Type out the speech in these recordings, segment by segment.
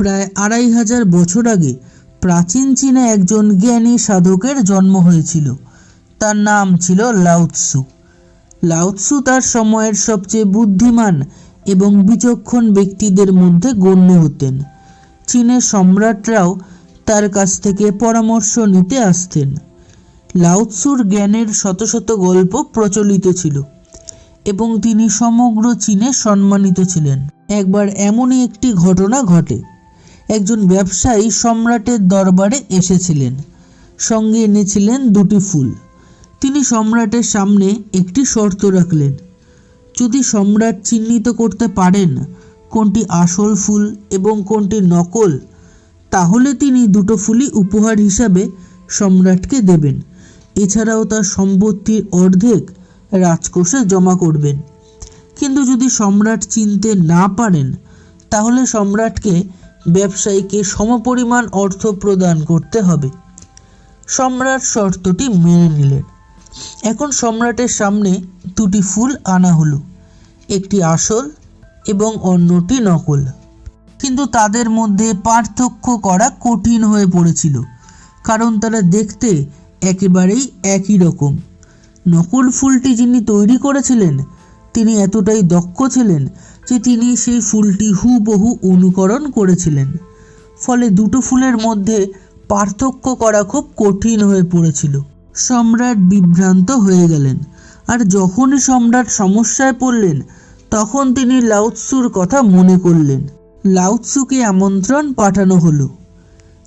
প্রায় আড়াই হাজার বছর আগে প্রাচীন চীনে একজন জ্ঞানী সাধকের জন্ম হয়েছিল। তার নাম ছিল লাউৎসু। লাউৎসু তার সময়ের সবচেয়ে বুদ্ধিমান এবং বিচক্ষণ ব্যক্তিদের মধ্যে গণ্য হতেন। চীনের সম্রাটরাও তার কাছ থেকে পরামর্শ নিতে আসতেন। লাউৎসুর জ্ঞানের শত শত গল্প প্রচলিত ছিল এবং তিনি সমগ্র চীনে সম্মানিত ছিলেন। একবার এমনই একটি ঘটনা ঘটে। একজন ব্যবসায়ী সম্রাটের দরবারে এসেছিলেন। সঙ্গে এনেছিলেন দুটি ফুল। তিনি সম্রাটের সামনে একটি শর্ত রাখলেন। যদি সম্রাট চিহ্নিত করতে পারেন কোনটি আসল ফুল এবং কোনটি নকল, তাহলে তিনি দুটো ফুলই উপহার হিসাবে সম্রাটকে দেবেন। এছাড়াও তার সম্পত্তির অর্ধেক রাজকোষে জমা করবেন। কিন্তু যদি সম্রাট চিনতে না পারেন, তাহলে সম্রাটকে ব্যবসায়ীকে সমপরিমাণ অর্থ প্রদান করতে হবে। সম্রাট শর্তটি মেনে নিলেন। এখন সম্রাটের সামনে দুটি ফুল আনা হলো, একটি আসল এবং অন্যটি নকল। কিন্তু তাদের মধ্যে পার্থক্য করা কঠিন হয়ে পড়েছিল, কারণ তারা দেখতে একেবারেই একই রকম। নকল ফুলটি যিনি তৈরি করেছিলেন, তিনি এতটাই দক্ষ ছিলেন যে তিনি সেই ফুলটি হুবহু অনুকরণ করেছিলেন। ফলে দুটো ফুলের মধ্যে পার্থক্য করা খুব কঠিন হয়ে পড়েছিল। সম্রাট বিভ্রান্ত হয়ে গেলেন, আর যখনই সম্রাট সমস্যায় পড়লেন, তখন তিনি লাউৎসুর কথা মনে করলেন। লাউৎসুকে আমন্ত্রণ পাঠানো হলো।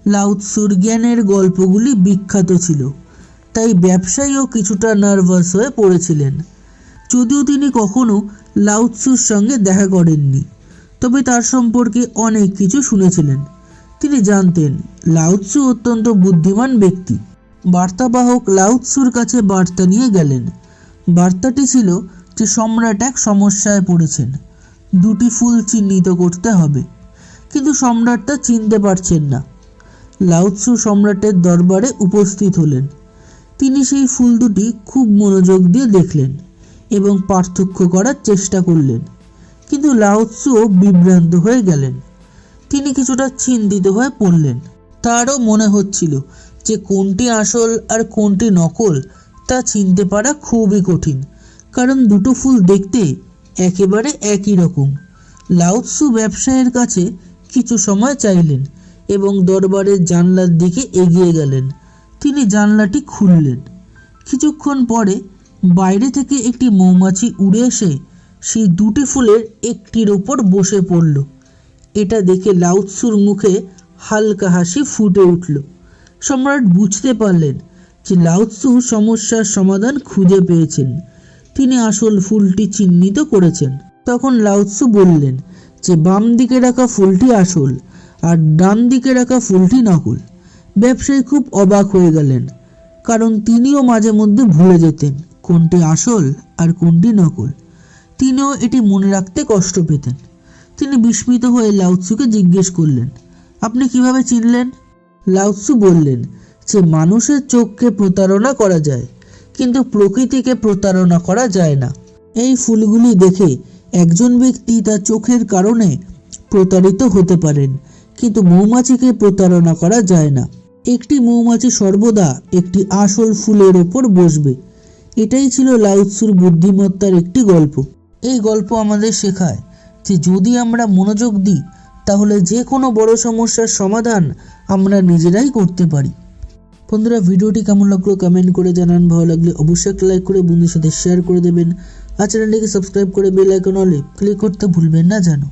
লাউৎসুর জ্ঞানের গল্পগুলি বিখ্যাত ছিল, তাই ব্যবসায়ীও কিছুটা নার্ভাস হয়ে পড়েছিলেন। যদিও তিনি কখনো লাউৎসুর সঙ্গে দেখা করেননি। তবে তার সম্পর্কে অনেক কিছু শুনেছিলেন। তিনি জানতেন লাউৎসু অত্যন্ত বুদ্ধিমান ব্যক্তি। বার্তাবাহক লাউৎসুর কাছে বার্তা নিয়ে গেলেন। বার্তাটি ছিল যে সম্রাট এক সমস্যায় পড়েছেন। দুটি ফুল চিহ্নিত করতে হবে। কিন্তু সম্রাট তা চিনতে পারছেন না। লাউৎসু সম্রাটের দরবারে উপস্থিত হলেন। তিনি সেই ফুল দুটি খুব মনোযোগ দিয়ে দেখলেন। এবং পার্থক্য করার চেষ্টা করলেন। কিন্তু লাউৎসুও বিভ্রান্ত হয়ে গেলেন। তিনি কিছুটা চিন্তিত হয়ে পড়লেন। তারও মনে হচ্ছিল যে কোনটি আসল আর কোনটি নকল তা চিনতে পারা খুবই কঠিন, কারণ দুটো ফুল দেখতে একেবারে একই রকম। লাউৎসু ব্যবসায়ের কাছে কিছু সময় চাইলেন এবং দরবারের জানলার দিকে এগিয়ে গেলেন। তিনি জানলাটি খুললেন। কিছুক্ষণ পরে বাইরে থেকে একটি মৌমাছি উড়ে এসে সেই দুটি ফুলের একটির ওপর বসে পড়ল। এটা দেখে লাউৎসুর মুখে হালকা হাসি ফুটে উঠল। সম্রাট বুঝতে পারলেন যে লাউৎসু সমস্যার সমাধান খুঁজে পেয়েছেন। তিনি আসল ফুলটি চিহ্নিত করেছেন। তখন লাউৎসু বললেন যে, বাম দিকে রাখা ফুলটি আসল আর ডান দিকে রাখা ফুলটি নকল। ব্যবসায়ী খুব অবাক হয়ে গেলেন, কারণ তিনিও মাঝে মধ্যে ভুলে যেতেন। কোনটি আসল আর কোনটি নকল। তিনিও এটি মনে রাখতে কষ্ট পেতেন। তিনি বিস্মিত হয়ে লাউৎসুকে জিজ্ঞেস করলেন, আপনি কীভাবে চিনলেন? লাউৎসু বললেন, যে মানুষের চোখকে প্রতারণা করা যায়, কিন্তু প্রকৃতিকে প্রতারণা করা যায় না। এই ফুলগুলি দেখে একজন ব্যক্তি তার চোখের কারণে প্রতারিত হতে পারেন, কিন্তু মৌমাছিকে প্রতারণা করা যায় না। একটি মৌমাছি সর্বদা একটি আসল ফুলের ওপর বসবে। এটাই ছিল লাউৎসুর বুদ্ধিমত্তার একটি গল্প। এই গল্প আমাদের শেখায় যে যদি আমরা মনোযোগ দিই, তাহলে যে কোনো বড় সমস্যার সমাধান আমরা নিজেরাই করতে পারি। বন্ধুরা, ভিডিওটি কেমন লাগল কমেন্ট করে জানান। ভালো লাগলে অবশ্যই একটা লাইক করে বন্ধুদের সাথে শেয়ার করে দেবেন। আর চ্যানেলটিকে সাবস্ক্রাইব করে বেল আইকন অলে ক্লিক করতে ভুলবেন না জানো।